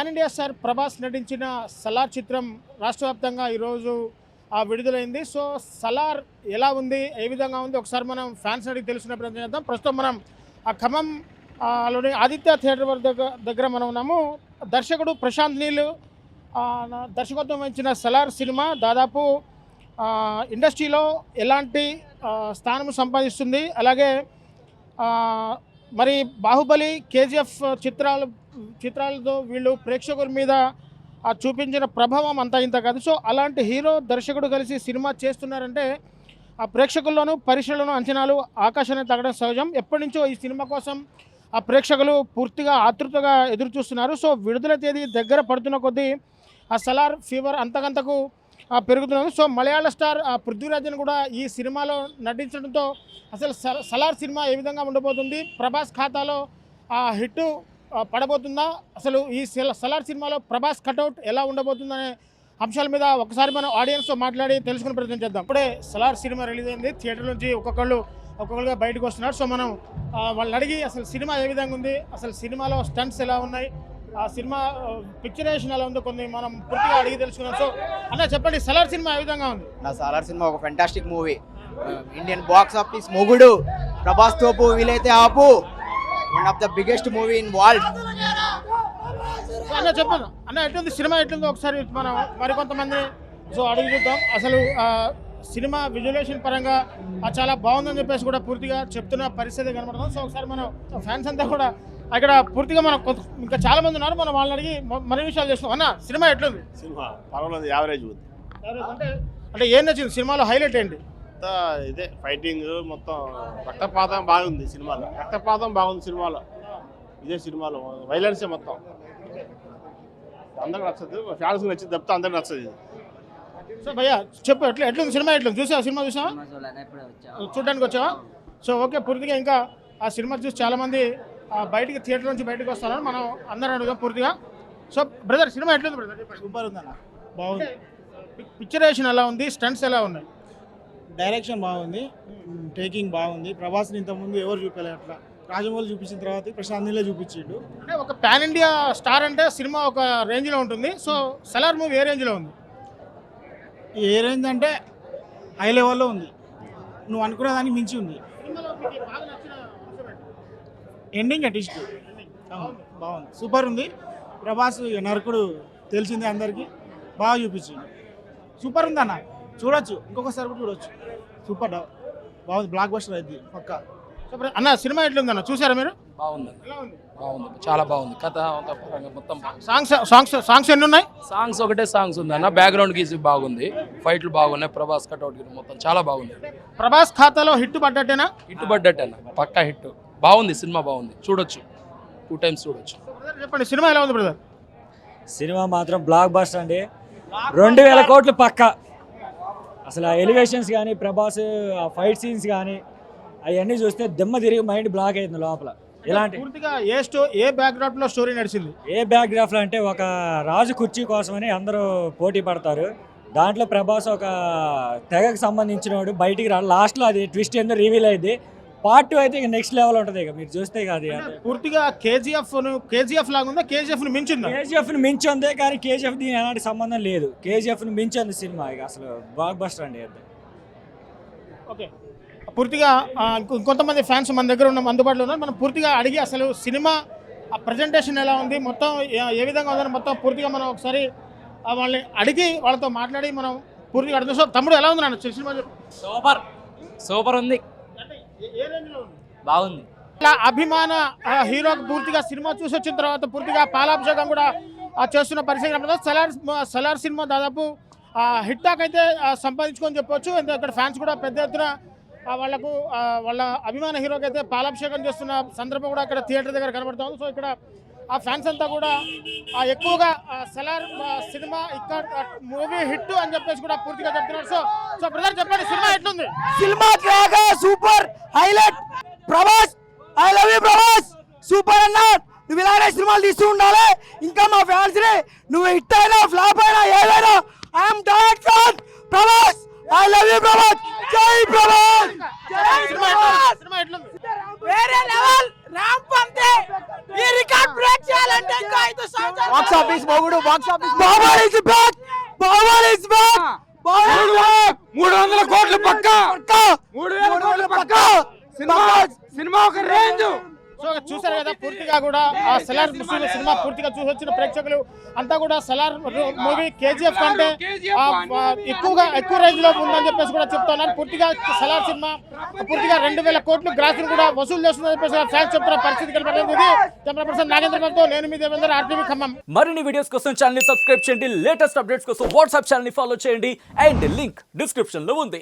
Pan India sir Prabhas నటించిన సలార్ చిత్రం రాష్ట్ర వ్యాప్తంగా ఈరోజు విడుదలైంది. సో సలార్ ఎలా ఉంది? ఏ విధంగా ఉంది? ఒకసారి మనం ఫ్యాన్స్ అడిగి తెలుసుకునే ప్రయత్నం చేద్దాం. ప్రస్తుతం మనం ఆ ఖమ్మం లోని ఆదిత్య థియేటర్ దగ్గర దగ్గర మనం ఉన్నాము. దర్శకుడు ప్రశాంత్ నీల్ దర్శకత్వం వహించిన సలార్ సినిమా దాదాపు ఇండస్ట్రీలో ఎలాంటి స్థానం సంపాదిస్తుంది? అలాగే మరి బాహుబలి కేజీఎఫ్ చిత్రాలు చిత్రాలతో వీళ్ళు ప్రేక్షకుల మీద చూపించిన ప్రభావం అంతా ఇంత కాదు. సో అలాంటి హీరో దర్శకుడు కలిసి సినిమా చేస్తున్నారంటే ఆ ప్రేక్షకుల్లోనూ పరిశ్రమలోనూ అంచనాలు ఆకాశాన్ని తగ్గడం సహజం. ఎప్పటి నుంచో ఈ సినిమా కోసం ఆ ప్రేక్షకులు పూర్తిగా ఆతృతగా ఎదురు చూస్తున్నారు సో విడుదల తేదీ దగ్గర పడుతున్న కొద్దీ ఆ సలార్ ఫీవర్ అంతకంతకు ఆ, పెరుగుతున్నది సో మలయాళ స్టార్ పృథ్వీరాజన్ కూడా ఈ సినిమాలో నటించడంతో అసలు సల- సలార్ సినిమా ఏ విధంగా ఉండబోతుంది ప్రభాస్ ఖాతాలో ఆ హిట్ పడబోతుందా? అసలు ఈ సలార్ సినిమాలో ప్రభాస్ కటౌట్ ఎలా ఉండబోతుందనే అంశాల మీద ఒకసారి మనం ఆడియన్స్తో మాట్లాడి తెలుసుకునే ప్రయత్నం చేద్దాం. ఇప్పుడే సలార్ సినిమా రిలీజ్ అయింది థియేటర్ నుంచి ఒక్కొక్కళ్ళు ఒక్కొక్కరుగా బయటకు వస్తున్నారు. సో మనం వాళ్ళని అడిగి అసలు సినిమా ఏ విధంగా ఉంది అసలు సినిమాలో స్టంట్స్ ఎలా ఉన్నాయి ఆ సినిమా పిక్చరేషన్ ఎలా ఉందో కొన్ని మనం పూర్తిగా అడిగి తెలుసుకున్నాం. సో అన్న చెప్పండి సలార్ సినిమా ఏ విధంగా ఉంది? నా సాలార్ సినిమా ఒక fantastic movie Indian box office మొగుడు ప్రభాస్ తోపు వీలైతే ఆపు. One of the biggest movie in world అన్న చెప్పాను అన్న ఎట్లుంది? సినిమా ఎట్లుందో? ఒకసారి మనం మరికొంతమంది. సో అడిగి చూద్దాం. అసలు సినిమా విజువలేషన్ పరంగా చాలా బాగుందని చెప్పేసి కూడా పూర్తిగా చెప్తున్న పరిస్థితి కనబడుతుంది. సో ఒకసారి మనం ఫ్యాన్స్ అంతా కూడా అక్కడ పూర్తిగా మనం కొంత ఇంకా చాలా మంది ఉన్నారు. మనం వాళ్ళని అడిగి మ- మరిన్ని విషయాలు చేస్తున్నాం. అన్న సినిమా ఎట్లుంది? సినిమా పర్వాలేదు యావరేజ్ ఉంది. అంటే అంటే ఏం నచ్చింది? సినిమాలో హైలైట్ ఏంటి? ఇదే ఫైటింగ్ మొత్తం రక్తపాతం బాగుంది సినిమాలో. రక్తపాతం బాగుంది సినిమాలో. ఇదే సినిమాలో వైలెన్సే మొత్తం. అందరికి నచ్చదు ఫ్యాన్స్ నచ్చింది తప్పితే అందరికి నచ్చదు ఇది. సో భయ్యా చెప్పు ఎట్లా ఎట్లుంది సినిమా? ఎట్లుంది? చూసావా సినిమా చూసావా? చూడడానికి వచ్చావా? సో ఓకే పూర్తిగా ఇంకా ఆ సినిమా చూసి చాలా మంది ఆ, బయటికి థియేటర్ నుంచి బయటకు వస్తారు మనం అందరం అడుగుదాం పూర్తిగా. సో బ్రదర్ సినిమా ఎట్లుంది బ్రదర్ సూపర్ ఉందన్న బాగుంది. పిక్చరేషన్ ఎలా ఉంది? స్టంట్స్ ఎలా ఉన్నాయి? డైరెక్షన్ బాగుంది. టేకింగ్ బాగుంది. ప్రభాస్ని ఇంతకుముందు ఎవరు చూపలేదు అట్లా? రాజమౌళి చూపించిన తర్వాత ప్రశాంత్ నీళ్ళే చూపించిండు. అంటే ఒక పాన్ ఇండియా స్టార్ అంటే సినిమా ఒక రేంజ్లో ఉంటుంది. సో సలార్ మూవీ ఏ రేంజ్లో ఉంది? ఏ రేంజ్ అంటే హై లెవెల్లో ఉంది. నువ్వు అనుకున్న దానికి మించి ఉంది. ఎండింగ్ అటిస్ట్ బాగుంది. సూపర్ ఉంది. ప్రభాస్ నరకుడు తెలిసిందే అందరికీ. బాగా చూపించిండు. సూపర్ ఉంది అన్న? చూడొచ్చు. ఇంకొకసారి కూడా చూడొచ్చు. సూపర్ డా- బాగుంది. బ్లాక్ బస్టర్ అయింది పక్కా అన్న సినిమా ఎట్లుంది అన్న? చూసారా మీరు? బాగుంది. బాగుంది. చాలా బాగుంది. కథ మొత్తం సాంగ్స్ సాంగ్స్ సాంగ్స్ ఎన్ని ఉన్నాయి సాంగ్స్ ఒకటే సాంగ్స్ ఉంది అన్న. బ్యాక్గ్రౌండ్ గీసి బాగుంది. ఫైట్లు బాగున్నాయి. ప్రభాస్ కట్అవుట్ మొత్తం. చాలా బాగుంది. ప్రభాస్ ఖాతాలో హిట్ పడ్డట్టేనా? హిట్ పడ్డట్టు అన్న పక్కా హిట్. బాగుంది సినిమా బాగుంది. చూడొచ్చు. టూ టైమ్స్ చూడొచ్చు. బ్రదర్ చెప్పండి సినిమా ఎలా ఉంది బ్రదర్ సినిమా మాత్రం బ్లాక్ బస్టర్ అండి. రెండు వేల కోట్లు పక్క. అసలు ఆ ఎలివేషన్స్ కానీ ప్రభాస్ ఆ ఫైట్ సీన్స్ కానీ అవన్నీ చూస్తే దెమ్మ తిరిగి మైండ్ బ్లాక్ అయింది లోపల. ఇలాంటి పూర్తిగా ఏ స్టో ఏ బ్యాక్గ్రౌండ్లో స్టోరీ నడిచింది? ఏ బ్యాక్గ్రాఫ్లో అంటే ఒక రాజు కుర్చీ కోసమని అందరూ పోటీ పడతారు. దాంట్లో ప్రభాస్ ఒక తెగకు సంబంధించిన వాడు బయటికి రా లాస్ట్లో అది ట్విస్ట్ ఏందో రివీల్ అయింది. పార్ట్ టూ అయితే ఇక నెక్స్ట్ లెవెల్ ఉంటుంది ఇక మీరు చూస్తే కాదు పూర్తిగా కేజీఎఫ్ కేజీఎఫ్ లాగా ఉందా? కేజీఎఫ్ని మించిందా? కేజీఎఫ్ని మించి ఉంది కానీ కేజీఎఫ్ దీని ఎలాంటి సంబంధం లేదు. కేజీఎఫ్ని మించి ఉంది సినిమా ఇక అసలు బ్లాక్ బస్టర్ అండి అది. ఓకే. పూర్తిగా ఇంకొంతమంది ఫ్యాన్స్ మన దగ్గర ఉన్న అందుబాటులో ఉన్నారు. మనం పూర్తిగా అడిగి అసలు సినిమా ఆ ప్రజెంటేషన్ ఎలా ఉంది మొత్తం ఏ- విధంగా ఉందని మొత్తం పూర్తిగా మనం ఒకసారి వాళ్ళని అడిగి వాళ్ళతో మాట్లాడి మనం పూర్తిగా అడుగుతాం సో తమ్ముడు ఎలా ఉంది నాన్న? సినిమా. సూపర్. సూపర్ ఉంది. బాగుంది. ఇలా అభిమాన హీరోకి పూర్తిగా సినిమా చూసి వచ్చిన తర్వాత పూర్తిగా పాలాభిషేకం కూడా చేస్తున్న పరిస్థితి సెలార్ సలార్ సలార్ సినిమా దాదాపు హిట్ టాక్ అయితే సంపాదించుకొని చెప్పొచ్చు. ఎందుకంటే ఇక్కడ ఫ్యాన్స్ కూడా పెద్ద ఎత్తున వాళ్ళకు వాళ్ళకు వాళ్ళ అభిమాన హీరోకి అయితే పాలాభిషేకం చేస్తున్న సందర్భం కూడా ఇక్కడ థియేటర్ దగ్గర కనబడుతుంది సో ఇక్కడ ఆ ఫ్యాన్స్ అంతా కూడా ఎక్కువగా సలార్ సినిమా ఇక్కడ మూవీ హిట్ అని చెప్పేసి కూడా పూర్తిగా చెప్తున్నారు. సో సో బ్రదర్ చెప్పండి సినిమా ఎట్లుంది? Cinema crack super highlight. Prabhas I love you Prabhas. Super అన్న నువ్వు ఇలానే సినిమాలు తీస్తూ ఉండాలి. ఇంకా మా ఫ్యాన్స్ని నువ్వు హిట్ అయినా ఫ్లాప్ అయినా ఏదైనా I'm direct fan Prabhas I love you Prabhas. జై ప్రభాస్. జై ప్రభాస్ వేరే లెవెల్ ర్యాంప్ అంతే. ఈ రికార్డ్ బ్రేక్ చేయాలని బాక్స్ ఆఫీస్ మొగుడు బాక్స్ ఆఫీస్ బాబాయ్ ఇస్ బ్యాక్ బాబాయ్ ఇస్ బ్యాక్ మూడు వందల కోట్లు పక్క! మూడు వేల కోట్ల పక్క! సినిమా సినిమా ఒక రేంజ్! సో చూసారు కదా పూర్తిగా కూడా ఆ సలార్ సినిమా పూర్తిగా చూసి వచ్చిన ప్రేక్షకులు అంతా కూడా సలార్ మూవీ కేజీఎఫ్ కంటే ఆ, ఎక్కువగా ఎక్కువ రేంజ్లో ఉందని చెప్పేసి కూడా చెప్తున్నారు. పూర్తిగా సలార్ సినిమా పూర్తిగా రెండు వేల కోట్లు గ్రాస్ కూడా వసూలు చేస్తుందని చెప్పేసి ఫ్యాన్స్ చెప్తున్న పరిస్థితి కనపడింది కెమెరా పర్సన్ నాగేంద్ర బాబుతో నేను మీ దేవేంద్ర ఆర్టీవీ ఖమ్మం. మరిన్ని వీడియోస్ కోసం ఛానల్ సబ్స్క్రైబ్ చేయండి. లేటెస్ట్ అప్డేట్స్ కోసం వాట్సాప్ ఛానల్ ఫాలో చేయండి. అండ్ లింక్ డిస్క్రిప్షన్లో ఉంది.